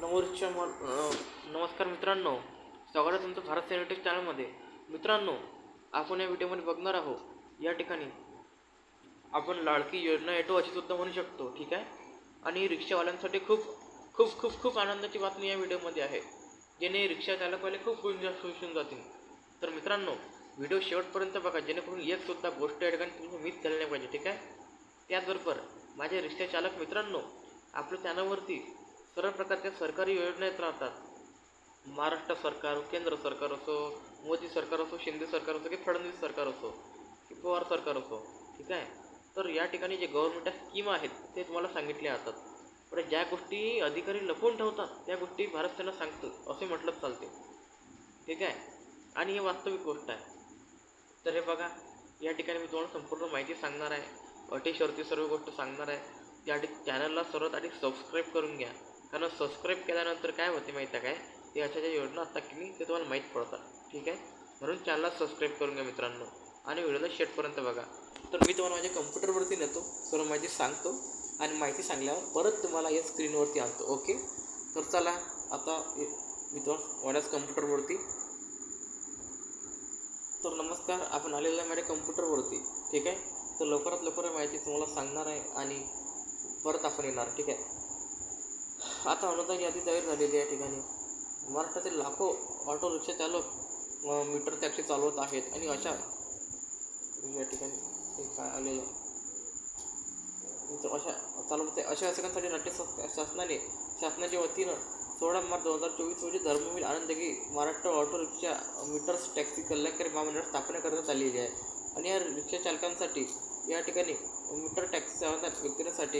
नमोरिक्षा म नमस्कार मित्रांनो. स्वागत आहे तुमचं भारत सॅनिटेक्स चॅनलमध्ये. मित्रांनो आपण या व्हिडिओमध्ये बघणार आहोत या ठिकाणी आपण लाडकी योजना येतो अशी सुद्धा म्हणू शकतो ठीक आहे? आणि रिक्षावाल्यांसाठी खूप खूप खूप खूप आनंदाची बातमी या व्हिडिओमध्ये आहे. जेणे रिक्षा चालकवाले खूप गुंजा खुश जातील. तर मित्रांनो व्हिडिओ शेवटपर्यंत बघा जेणेकरून एक सुद्धा गोष्ट या ठिकाणी तुम्ही मिस झाली नाही पाहिजे ठीक आहे? त्याचबरोबर माझे रिक्षा चालक मित्रांनो आपल्या चॅनलवरती सर्व प्रकारच्या सरकारी योजना येत राहतात. महाराष्ट्र सरकार केंद्र सरकार असो मोदी सरकार असो शिंदे सरकार असो की फडणवीस सरकार असो की पवार सरकार असो ठीक आहे? तर या ठिकाणी जे गव्हर्नमेंटच्या स्कीम आहेत ते तुम्हाला सांगितले जातात. पण ज्या गोष्टी अधिकारी लपवून ठेवतात त्या गोष्टी भारत सेना सांगतो असे म्हटलं चालते. ठीक आहे? आणि हे वास्तविक गोष्ट आहे. तर हे बघा या ठिकाणी मी तुम्हाला संपूर्ण माहिती सांगणार आहे. अटी सर्व गोष्ट सांगणार आहे. त्या चॅनलला सर्वात आधी सबस्क्राईब करून घ्या. कारण सबस्क्राईब केल्यानंतर काय होते माहीत आहे काय? ते अशा ज्या योजना असतात की नाही ते तुम्हाला माहीत पडतात. ठीक आहे? म्हणून चॅनलला सबस्क्राईब करून घ्या मित्रांनो. आणि व्हिडिओला शेटपर्यंत बघा. तर मी तुम्हाला माझ्या कम्प्युटरवरती नेतो. सर्व माहिती सांगतो. आणि माहिती सांगल्यावर परत तुम्हाला या स्क्रीनवरती आणतो. ओके? तर चला आता मी तुम्हाला माझ्याच कम्प्युटरवरती तर नमस्कार आपण आलेलो आहे माझ्या कम्प्युटरवरती ठीक आहे? तर लवकरात लवकर माहिती तुम्हाला सांगणार आहे आणि परत आपण येणार. ठीक आहे? आता अनुदान यादी जाहीर झालेली आहे या ठिकाणी. महाराष्ट्रातील लाखो ऑटो रिक्षा चालक मीटर टॅक्सी चालवत आहेत आणि अशा या ठिकाणी काय आलेलं तर अशा चालवते अशा शासकांसाठी राज्य शासनाने शासनाच्या वतीनं सोळा मार्च दोन हजार चोवीस रोजी Dharmaveer आनंदगी Maharashtra auto rickshaw meters taxi कल्याणकारी महामंडळ स्थापना करण्यात आलेली आहे. आणि या रिक्षा चालकांसाठी या ठिकाणी मीटर टॅक्सी चालवणाऱ्या व्यक्तींसाठी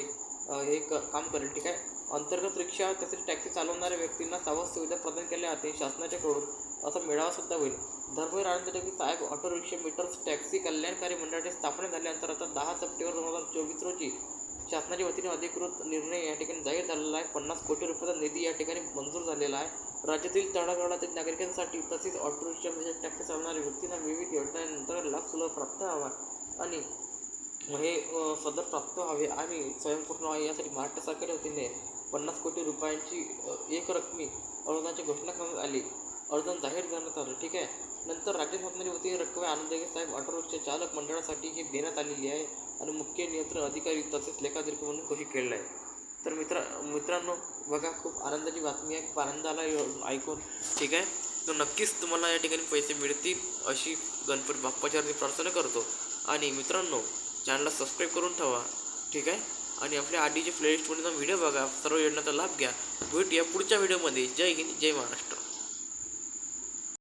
हे क काम करेल ठीक आहे? अंतर्गत रिक्षा तसेच टॅक्सी चालवणाऱ्या व्यक्तींना सावध सुविधा प्रदान केल्या जाते शासनाच्याकडून असा मेळावा सुद्धा होईल. धर्मवीर आनंदगी साहेब ऑटो रिक्षा मीटर्स टॅक्सी कल्याणकारी मंडळाची स्थापना झाल्यानंतर आता दहा सप्टेंबर दोन हजार चोवीस रोजी शासनाच्या वतीने अधिकृत निर्णय या ठिकाणी जाहीर झालेला आहे. पन्नास कोटी रुपयाचा निधी या ठिकाणी मंजूर झालेला आहे. राज्यातील तळागाळातील नागरिकांसाठी तसेच ऑटो रिक्षा म्हणजे टॅक्सी चालवणाऱ्या व्यक्तींना विविध योजनांनंतर लाभ सुलभ प्राप्त व्हावा आणि हे सदर प्राप्त व्हावे आणि स्वयंपूर्ण व्हावे यासाठी महाराष्ट्र सरकारच्या वतीने पन्नास कोटी रुपयांची एक रकमी अनुदानाची घोषणा करण्यात आली. अनुदान जाहीर करण्यात आलं ठीक आहे? नंतर राज्य शासनाची वतीने रक्कम आनंदगी साहेब ऑटो रिक्षा चालक मंडळासाठी ही देण्यात आलेली आहे आणि मुख्य नियंत्रण अधिकारी तसेच लेखाधिकारी म्हणून घोषित केलेलं आहे तर मित्र मित्रांनो बघा खूप आनंदाची बातमी आहे. खूप आनंद आला ऐकून ठीक आहे? तर नक्कीच तुम्हाला या ठिकाणी पैसे मिळतील अशी गणपती बाप्पाच्या प्रार्थना करतो. आणि मित्रांनो चॅनलला सबस्क्राईब करून ठेवा ठीक आहे? आणि आपल्या आधीचे प्लेलिस्टमध्ये व्हिडिओ बघा. सर्व योजनाचा लाभ घ्या. भेटूया पुढच्या व्हिडिओमध्ये जय हिंद जय महाराष्ट्र.